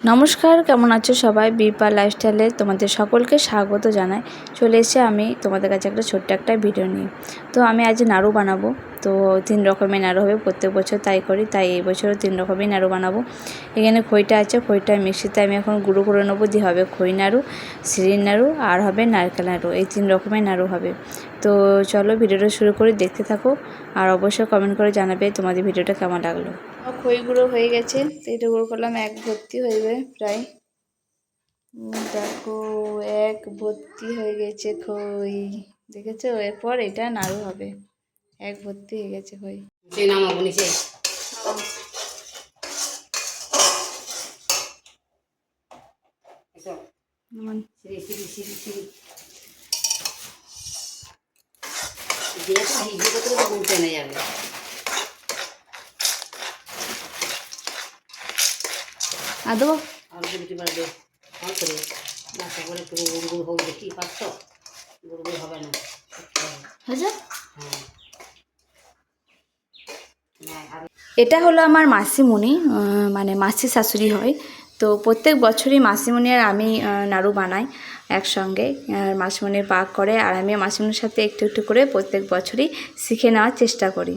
নমস্কার, কেমন আছো সবাই? বিপা লাইফস্টাইলে তোমাদের সকলকে স্বাগত জানাই। চলে এসে আমি তোমাদের কাছে একটা ছোট্ট একটা ভিডিও নিই তো আমি আজ নাড়ু বানাবো। তো তিন রকমের নাড়ু হবে, প্রত্যেক বছর তাই করি, তাই এই বছরও তিন রকমের নাড়ু বানাবো। এখানে খইটা আছে, খইটা মিক্সিতে আমি এখন গুঁড়ো করে নেব, দিয়ে হবে খই নাড়ু সিঁড়ির নাড়ু, আর হবে নারকেল নাড়ু, এই তিন রকমের নাড়ু হবে। তো চলো ভিডিওটা শুরু করে, দেখতে থাকো, আর অবশ্যই কমেন্ট করে জানাবে তোমাদের ভিডিওটা কেমন লাগল। খই গুঁড়ো হয়ে গেছে, তো এটা গুঁড়ো করলাম, এক ভর্তি হয়ে যাবে প্রায় দেখো, এক ভর্তি হয়ে গেছে খই, দেখেছ? এরপর এটা নাড়ু হবে। এক ভর্তি হয়ে গেছে খই নিচে। নামাবো নিচে যাবে আর। দুটি করে নাচা করে একটু গুড় হবে না। হ্যাঁ। এটা হলো আমার মাসিমণি মানে মাসি শাশুড়ি হয়। তো প্রত্যেক বছরই মাসিমণি আর আমি নাড়ু বানাই একসঙ্গে। আর মাসিমণির পাক করে, আর আমি মাসিমণির সাথে একটু একটু করে প্রত্যেক বছরই শিখে নেওয়ার চেষ্টা করি।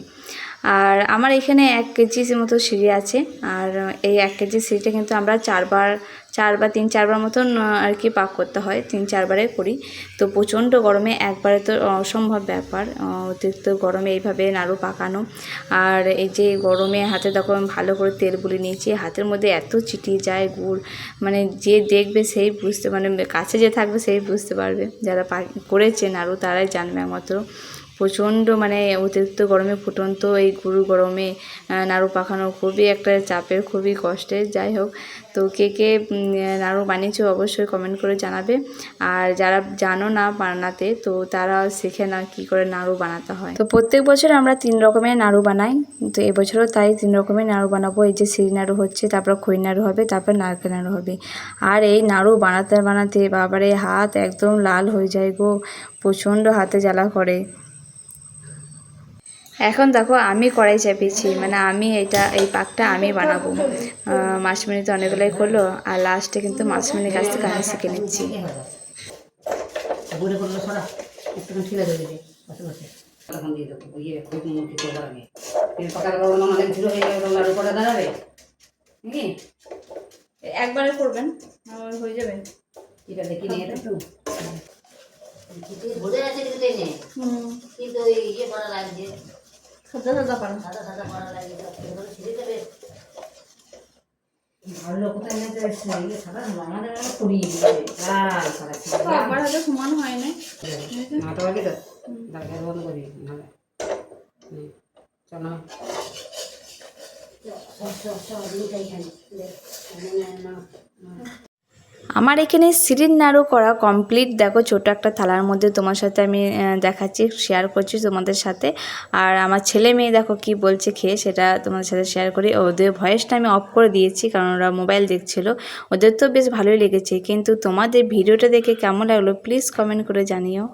আর আমার এখানে এক কেজি মতো সিঁড়ি আছে, আর এই এক কেজি সিঁড়িটা কিন্তু আমরা চারবার চার বা তিন, চারবার মতন আর কি পাক করতে হয়, তিন, চারবারে করি। তো প্রচণ্ড গরমে একবারে তো অসম্ভব ব্যাপার অতিরিক্ত গরমে এইভাবে নাড়ু পাকানো। আর এই যে গরমে হাতে তখন ভালো করে তেল গুলি নিয়েছি, হাতের মধ্যে এত চিটিয়ে যায় গুড় মানে যে দেখবে সেই বুঝতে মানে কাছে যে থাকবে সেই বুঝতে পারবে। যারা করেছে নাড়ু তারাই জানবে একমাত্র প্রচণ্ড মানে অতিরিক্ত গরমে, ফুটন্ত এই গুরু গরমে নাড়ু পাকানো খুবই একটা চাপের, খুবই কষ্টের, যাই হোক। তো কে কে নাড়ু বানিয়েছো অবশ্যই কমেন্ট করে জানাবে। আর যারা জানো না বানাতে, তো তারা শেখে না কি করে নাড়ু বানাতে হয়। তো প্রত্যেক বছর আমরা তিন রকমের নাড়ু বানাই। তো এবছরও তাই তিন রকমের নাড়ু বানাবো। এই যে সিঁড়ি নাড়ু হচ্ছে, তারপর খই নাড়ু হবে, তারপর নারকেল নাড়ু হবে। আর এই নাড়ু বানাতে বানাতে বাবারে হাত একদম লাল হয়ে যায় গো, প্রচণ্ড হাতে জ্বালা করে। এখন দেখো আমি কড়াই চাপিয়েছি মানে আমি এটা এই পাকটা আমি বানাবো। মাসমিনি তো অনেকগুলোই করল আর লাস্টে কিন্তু মাসমিনির কাছ থেকে আমি শিখে নিচ্ছি। একবারে করবেন হয়ে যাবে। এটা দেখি নিয়ে একটু কিন্তু নে। হুম। কিন্তু ইয়ে করা লাগছে। সাদা সাদা পান লাগছে এগুলো ছিঁড়ে দেবে ভালো কোথায় নিতে এসছে? সাদা আমাদের করি আমার হাতে সমান হয় না মাথা বাকি তো? দরকার বন্ধ করি নাহলে। চলো। সব সব সব দুটাই খাই। আমার এখানে সিরিন নাড়ু করা কমপ্লিট দেখো ছোট একটা থালার মধ্যে তোমার সাথে আমি দেখাচ্ছি শেয়ার করছি তোমাদের সাথে। আর আমার ছেলে মেয়ে দেখো কি বলছে খেয়ে, সেটা তোমাদের সাথে শেয়ার করি। ওদের ভয়েসটা আমি অফ করে দিয়েছি, কারণ ওরা মোবাইল দেখছিল। ওদের তো বেশ ভালোই লেগেছে, কিন্তু তোমাদের ভিডিওটা দেখে কেমন লাগল প্লিজ কমেন্ট করে জানিও।